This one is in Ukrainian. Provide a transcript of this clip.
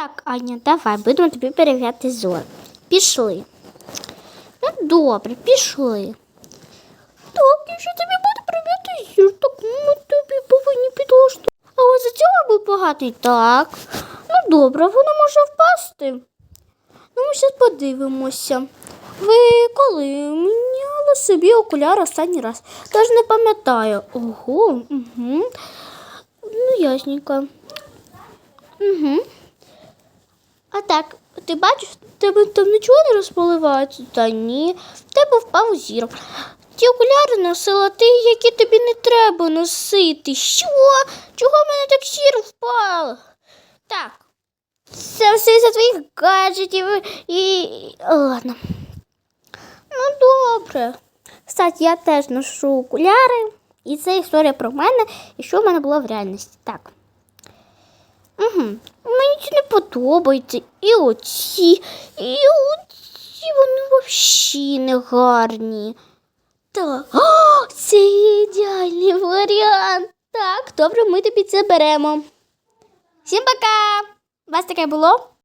Так, Аня, давай, будемо тобі перевіряти зор. Пішли. Ну, добре, пішли. Так, якщо тобі буде перевіряти зір, так ми тобі повинні підложити. Але за цього був багатий. Так. Ну добре, воно може впасти. Ну, ми зараз подивимося. Ви коли міняли собі окуляр останній раз? Тож не пам'ятаю. Ого, угу. Ну, ясненько. Угу. Так, ти бачиш, тебе там нічого не розпливається? Та ні. В тебе впав зір. Ті окуляри носила ти, які тобі не треба носити. Що? Чого в мене так зір впав? Так. Це все за твоїх гаджетів і. Ладно. Ну, добре. Кстати, я теж ношу окуляри, і це історія про мене, і що в мене було в реальності. Так. Угу. Не подобається. І оці, і оці вони взагалі не гарні. Так. О, це ідеальний варіант. Так, добре, ми тобі це беремо. Всім пока! У вас таке було?